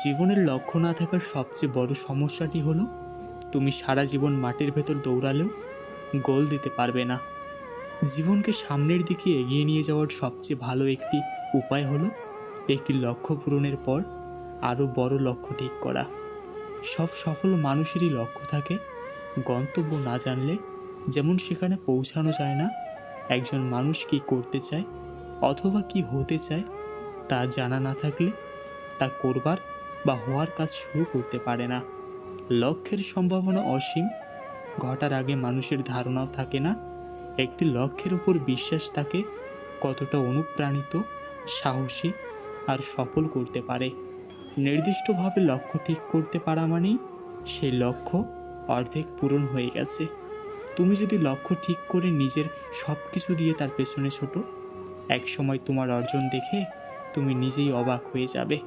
জীবনের লক্ষ্য না থাকার সবচেয়ে বড় সমস্যাটি হলো, তুমি সারা জীবন মাটির ভেতর দৌড়ালেও গোল দিতে পারবে না। জীবনকে সামনের দিকে এগিয়ে নিয়ে যাওয়ার সবচেয়ে ভালো একটি উপায় হলো, একটি লক্ষ্য পূরণের পর আরও বড় লক্ষ্য ঠিক করা। সব সফল মানুষেরই লক্ষ্য থাকে, গন্তব্য না জানলে যেমন সেখানে পৌঁছানো যায় না, একজন মানুষ কি করতে চায় অথবা কি হতে চায় তা জানা না থাকলে তা করবার বা হওয়ার কাজ শুরু করতে পারে না। লক্ষ্যের সম্ভাবনা অসীম। ঘটার আগে মানুষের ধারণাও থাকে না। একটি লক্ষ্যের উপর বিশ্বাস তাকে কতটা অনুপ্রাণিত, সাহসী আর সফল করতে পারে। নির্দিষ্টভাবে লক্ষ্য ঠিক করতে পারা মানেই সেই লক্ষ্য অর্ধেক পূরণ হয়ে গেছে। তুমি যদি লক্ষ্য ঠিক করে নিজের সব কিছু দিয়ে তার পেছনে ছোটো এক সময় তোমার অর্জন দেখে তুমি নিজেই অবাক হয়ে যাবে।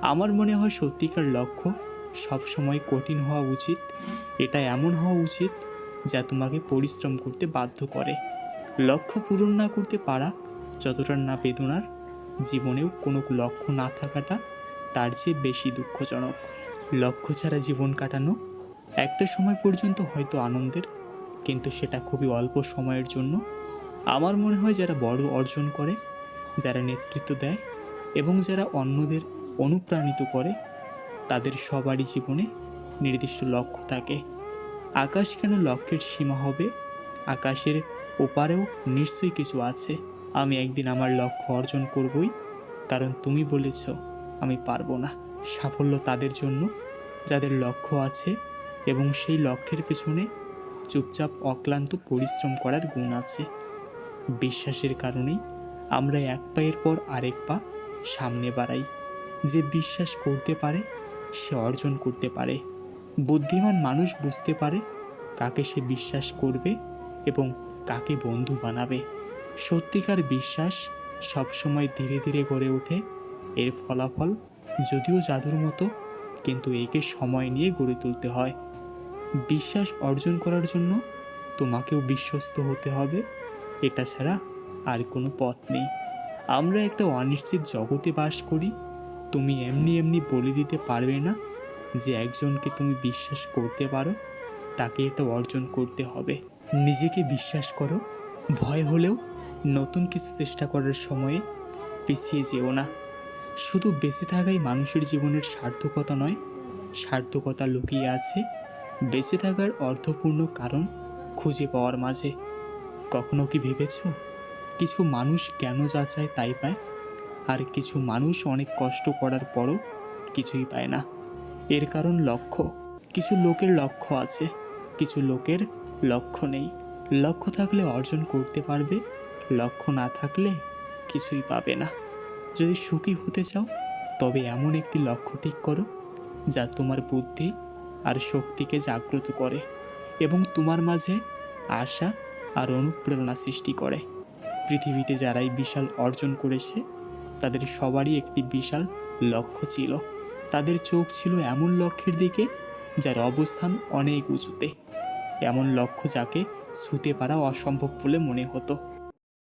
আমার মনে হয় সত্যিকার লক্ষ্য সবসময় কঠিন হওয়া উচিত। এটা এমন হওয়া উচিত যা তোমাকে পরিশ্রম করতে বাধ্য করে। লক্ষ্য পূরণ না করতে পারা যতটা না বেদনার জীবনেও কোনো লক্ষ্য না থাকাটা তার চেয়ে বেশি দুঃখজনক। লক্ষ্য ছাড়া জীবন কাটানো একটা সময় পর্যন্ত হয়তো আনন্দের, কিন্তু সেটা খুবই অল্প সময়ের জন্য। আমার মনে হয় যারা বড় অর্জন করে, যারা নেতৃত্ব দেয় এবং যারা অন্যদের অনুপ্রাণিত করে, তাদের সবারই জীবনে নির্দিষ্ট লক্ষ্য থাকে। আকাশ কেন লক্ষ্যের সীমা হবে? আকাশের ওপারেও নিশ্চয়ই কিছু আছে। আমি একদিন আমার লক্ষ্য অর্জন করবই, কারণ তুমি বলেছ, আমি পারব না। সাফল্য তাদের জন্য, যাদের লক্ষ্য আছে, এবং সেই লক্ষ্যের পেছনে চুপচাপ অক্লান্ত পরিশ্রম করার গুণ আছে। বিশ্বাসের কারণেই আমরা এক পায়ের পর আরেক পা সামনে বাড়াই। যে বিশ্বাস করতে পারে, সে অর্জন করতে পারে। বুদ্ধিমান মানুষ বুঝতে পারে কাকে সে বিশ্বাস করবে এবং কাকে বন্ধু বানাবে। সত্যিকার বিশ্বাস সবসময় ধীরে ধীরে গড়ে ওঠে, এর ফলাফল যদিও জাদুর মতো, কিন্তু একে সময় নিয়ে গড়ে তুলতে হয়। বিশ্বাস অর্জন করার জন্য তোমাকেও বিশ্বস্ত হতে হবে, এটা ছাড়া আর কোনো পথ নেই। আমরা একটা অনিশ্চিত জগতে বাস করি তুমি এমনি এমনি বলে দিতে পারবে না যে একজনকে তুমি বিশ্বাস করতে পারো, তাকে এটা অর্জন করতে হবে। নিজেকে বিশ্বাস করো। ভয় হলেও নতুন কিছু চেষ্টা করার সময়ে পিছিয়ে যেও না। শুধু বেঁচে থাকাই মানুষের জীবনের সার্থকতা নয়, সার্থকতা লুকিয়ে আছে। বেঁচে থাকার অর্থপূর্ণ কারণ খুঁজে পাওয়ার মাঝে। কখনো কি ভেবেছ, কিছু মানুষ কেন যা চায় তাই পায়? আর কিছু মানুষ অনেক কষ্ট করার পরও কিছুই পায় না। এর কারণ লক্ষ্য। কিছু লোকের লক্ষ্য আছে, কিছু লোকের লক্ষ্য নেই। লক্ষ্য থাকলে অর্জন করতে পারবে, লক্ষ্য না থাকলে কিছুই পাবে না। যদি সুখী হতে চাও, তবে এমন একটি লক্ষ্য ঠিক করো, যা তোমার বুদ্ধি আর শক্তিকে জাগ্রত করে এবং তোমার মাঝে আশা আর অনুপ্রেরণা সৃষ্টি করে। পৃথিবীতে যারাই বিশাল অর্জন করেছে তাদের সবারই একটি বিশাল লক্ষ্য ছিল। তাদের চোখ ছিল এমন লক্ষ্যের দিকে, যার অবস্থান অনেক উঁচুতে। এমন লক্ষ্য যাকে ছুতে পারা অসম্ভব বলে মনে হতো।